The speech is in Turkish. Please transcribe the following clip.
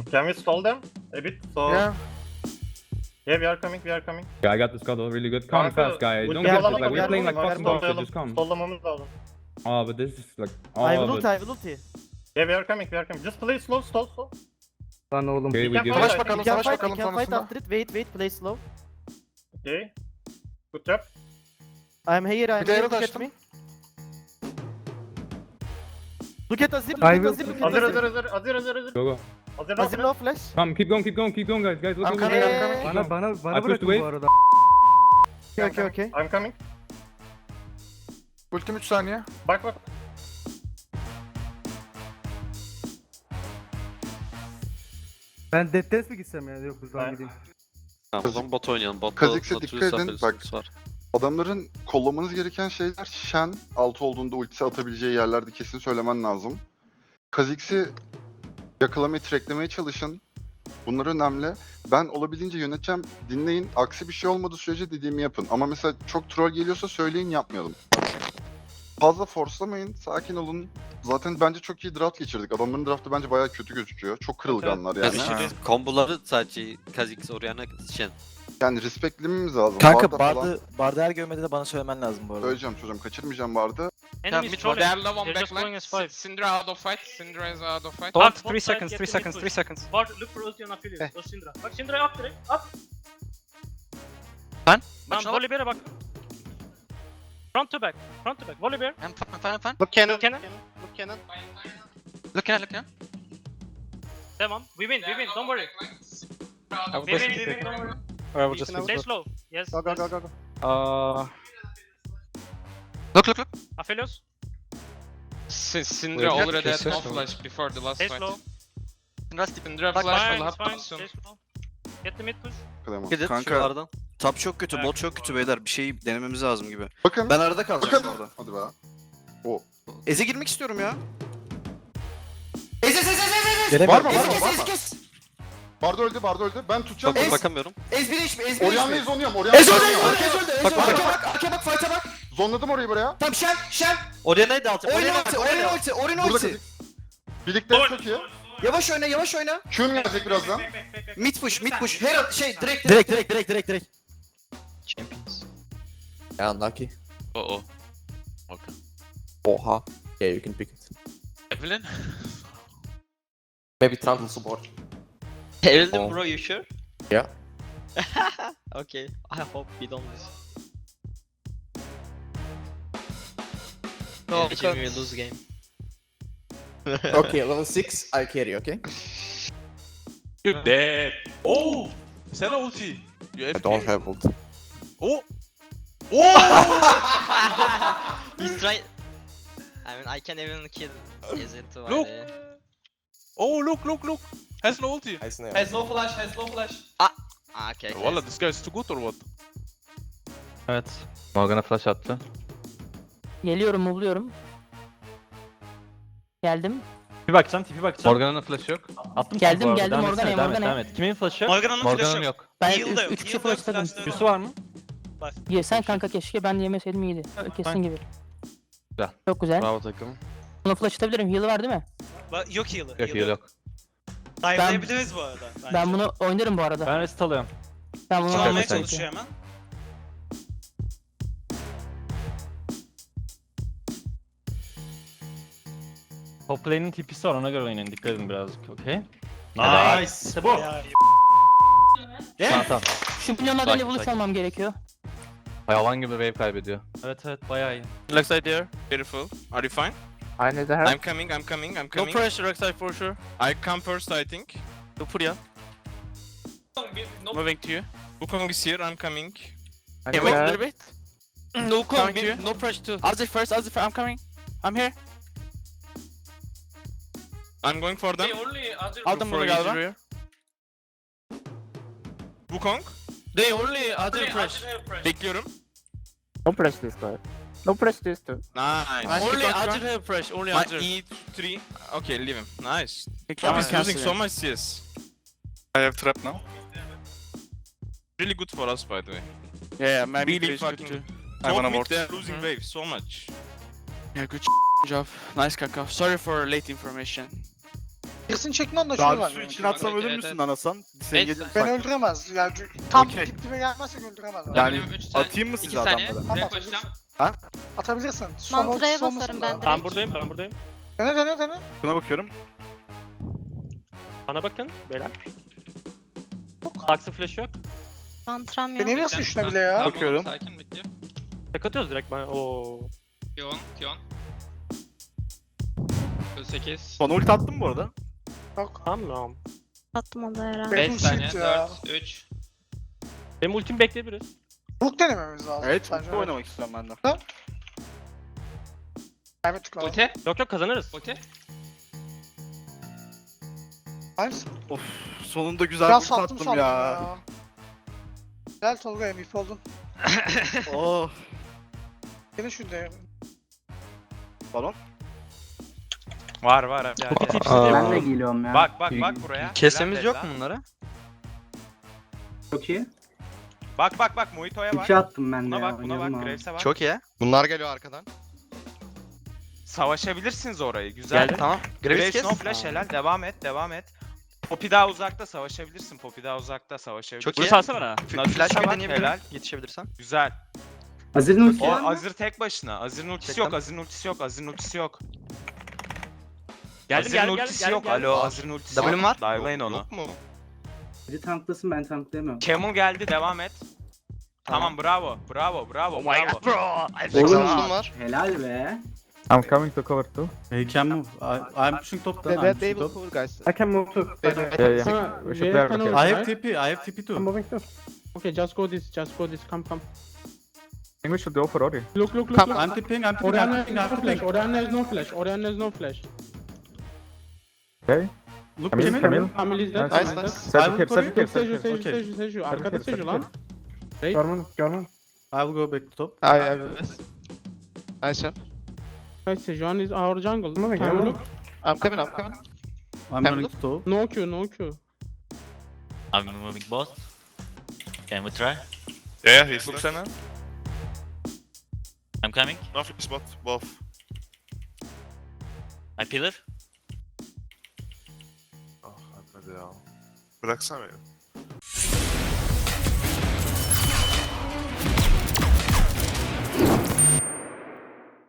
Um, can we stall them a bit? So Yeah. yeah, we are coming, we are coming. Yeah, I got this cuddle really good. Come Kanka, fast, guys. bu Don't get alana like we're playing like fucking dogs, so just come. Stollamamız lazım. Oh, but this is like I oh, will but I will. Yeah, we are coming, we are coming. Just play slow, stall, stall. Lan oğlum. okay, we it. I Savaş bakalım, can savaş fight, bakalım can fight sonrasında. after it. Wait, wait, play slow. Okay. Good job. I'm here, I'm here, look at me. Look at Azir, look I at will- Azir, look at hazır, Azir. hazır, hazır, hazır, hazır. Go go. Azir hazır. no flash. Come, keep going, keep going, keep going, guys. Guys, look I'm coming. I'm coming. Bana bana I bana pushed bırakın away. bu arada. Okay, okay, okay. I'm coming. Ultim 3 saniye. Bak bak. Ben Dead Dance mi gitsem ya? Yok buradan Ben- gideyim. Tamam o zaman bot oynayalım. Botta Kha'Zix'e Nautilus dikkat edin, bak. var. Adamların kollamanız gereken şeyler Shen altı olduğunda ultisi atabileceği yerlerde kesin söylemen lazım. Kha'Zix'i yakalamayı, tracklemeye çalışın. Bunlar önemli. Ben olabildiğince yöneteceğim, dinleyin. Aksi bir şey olmadığı sürece dediğimi yapın. Ama mesela çok troll geliyorsa söyleyin yapmayalım. Fazla forslamayın, sakin olun. Zaten bence çok iyi draft geçirdik. Adamların draftı bence bayağı kötü gözüküyor. Çok kırılganlar yani. Kha'Zix'in komboları sadece Kha'Zix, Orianna, Shen. Yani respektlememiz lazım. Kanka Barda falan- bardı, bardı her görmede de bana söylemen lazım bu arada. Söyleyeceğim çocuğum, kaçırmayacağım vardı. Enemies mid trolling. They are low on They're just going as five. Syndra out of fight. Syndra is out of fight. Don't, Don't. three seconds, three seconds, three seconds. Var, look for Ocean Affiliates. O Syndra. Bak Syndra'ya at direkt. At. Bak Tamam, bak. Volibear'e bak. Front to back, front to back. Volibear. I'm fine, I'm fine, I'm fine. Look cannon. Cannon. Look cannon. Look at, look at. Tamam. We win, we win. Don't worry. I We win, we win. Don't worry. I will just Stay slow. Yes. Go go yes. go go. go. Uh, Look, look, look. Aphelios, S- Syndra Wait, already get had no flash before the last stay fight. slow. Syndra Bak, flash fine, will it's happen fine. soon. Stay slow. Get the mid push. Kıyamam. Kanka. Kanka. top çok kötü, bot çok kötü beyler. Bir şey denememiz lazım gibi. Bakın. Ben arada kalacağım Bakın. orada. Hadi be. O. Eze girmek istiyorum ya. Var mı? Var mı? Var mı? Bardo öldü, Bardo öldü. Ben tutacağım. Bak, bakamıyorum. Ez bir içme, ez bir Orianna'yı zonuyorum, Orianna'yı zonuyorum. Bak bak bak, arka bak, fight'a bak. Zonladım orayı buraya. Tamam şen, şen. Orianna'yı da alacağım. Oyna Orianna ulti, bak, oyna Orianna. ulti, Burada ulti. Birlikte çok iyi. Yavaş oyna, yavaş oyna. Q'm gelecek birazdan. Mid push, mid push. Her şey direkt direkt direkt direkt direkt direkt. Champions. Yeah, unlucky. Oh oh. Okay. Oha. Yeah, you can pick it. Evelyn? Maybe Trundle support. Evelyn Oh. bro, you sure? Yeah. okay. I hope we don't lose. Oh, Imagine we lose game. okay, level 6, I carry, okay? You dead. Oh! Sen ulti. You I don't have ult. Oh! He's trying. I mean, I can even kill Ezreal. Look. Oh, look, look, look. Has no ulti. Has no flash, has no flash. Ah, okay. okay. Valla this guy is too good or what? Evet. Morgana flash attı. Geliyorum, move'luyorum. Geldim. Tipi bakacağım, tipi bakacağım. Morgana'nın flash'ı yok. Attım Geldim, bu arada. geldim, Devam Morgana'ya, etsene, devam et, Morgana'ya. devam et. Kimin flash'ı? Morgana'nın Morgana'nın yok. Ben yok, 3 kişi yok, flashladım. flash'ta Q'su var mı? Ye sen kanka keşke ben de yemeseydim iyiydi. Kesin gibi. Güzel. Çok güzel. Bravo takım. Bunu flash atabilirim. Heal var değil mi? Yok heal'ı. Yok heal yok. Dive'layabiliriz bu arada. bence. Ben bunu oynarım bu arada. Ben rest alıyorum. Ben bunu okey. çalışıyorum. hemen. Top lane'in tipisi var ona göre oynayın dikkat edin birazcık okey? Nice. İşte bu. Tamam tamam. Şu milyonlardan Sakin, level 3 sakin. almam gerekiyor. Hayvan gibi wave kaybediyor. Evet evet bayağı iyi. Rek'Sai there. Beautiful. Are you fine? I need help. I'm coming, I'm coming, I'm No coming. pressure, Rek'Sai for sure. I come first, I think. Go for ya. Moving to you. Wukong is here, I'm coming. I wait a help. little bit. No Coming come, to you. no pressure too. Azir first, Azir first, I'm coming. I'm here. I'm going for them. Aldım bunu galiba. Ezreal. Wukong. They only other pressure. Bekliyorum. No press this guy. No press this too. Nice. Nice. Only other have pressure, only My other. E3. Okay, leave him. Nice. Pick He's up. losing so much CS. I have trap now. Really good for us, by the way. Yeah, maybe Really please good fucking. too. Top mid, they're losing waves so much. Yeah, good job. Nice kanka. Sorry for late information. Birisini onunla Daha şunu var. su için atsam ölür müsün lan Hasan? Seni Evet. Beni bak. öldüremez. Yani tam Okey. dip dibe gelmezsek öldüremez. Yani Üç saniye- atayım mı iki size saniye. adamlara? Tamam, Direkt. Atabilirsin. Son Mantraya basarım ben da. de. Ben buradayım ben buradayım. Dene dene dene. Buna bakıyorum. Bana bakın beyler. Saksı flash yok. Mantram yok. Deneyemiyorsun üstüne bile ya. Bakıyorum. Sakin bekle. Tek atıyoruz direkt ben. Oo. Kion, Kion. 8. Son ulti attım bu arada. Yok. Tamam. Da herhalde. Benim shit ya. 3. Benim ultimi bekleyebiliriz. Hook denememiz lazım. Evet, Bence bu oynamak istiyorum ben de. Kaybettik. Ulti. Yok yok kazanırız. Ulti. Nice. Of, sonunda güzel Biraz ulti sattım attım sandım ya. ya. Gel Tolga MVP oldun. Oh, Dene şu de. balon. Var var. Ben de geliyorum ya. Bak bak bak buraya. Kesmemiz yok mu bunlara? Çok iyi. Bak bak bak Mojito'ya bak. İki attım ben de Buna ya. bak buna bak abi. Graves'e bak. Çok iyi. Bunlar geliyor arkadan. Savaşabilirsiniz orayı. Güzel. Geldi. Tamam. Graves Graves kes. no flash helal. Devam et devam et. Poppy daha uzakta savaşabilirsin. Poppy daha uzakta savaşabilirsin. Çok Bunu iyi. salsana bana. F- Nautilus Flash bir deneyebilirim. helal. Yetişebilirsen. Güzel. Azir'in ultisi O var mı? Azir tek başına. Azir'in ultisi yok. Azir'in ultisi yok. Azir'in ultisi yok. Geldim Azir'in geldim geldim. ultisi geldim, yok. geldim. Alo Azir'in ultisi W'm yok. var. Dive'layın onu. Yok mu? Biri tanklasın ben tanklayamıyorum. Camel geldi devam et. Tamam bravo. Bravo bravo. Oh my bravo. god bro. Exhaust'um var. Helal be. I'm coming to cover too. He can move. I, I'm pushing top down. I'm pushing top. guys. I can move too. Yeah, yeah. We should play our I have TP. I have TP too. moving too. Okay, just go this. Just go this. Come, come. I think we should go for Ori. Look, look, look. I'm tipping. I'm tipping. I'm tipping. I'm tipping. Orianna has no flash. Orianna has no flash. Okay. Look, Camille, Camille. Camille. Camille is dead. Nice, Camille nice. Seju I will here, Seju here, Seju, Seju Okay. Seju, Seju. Arkada Seju Seju lan. Right. Görmem, görmem. I will go back to top. I, I, Nice. Guys, Sejuani is our jungle. We moving. look? I'm coming I'm coming. I'm running to top. No Q, no Q. I'm moving both. Can we try? Yeah, he's Luxana. I'm coming. No flip spot. Both. My pillar. But ya. Bıraksana beni.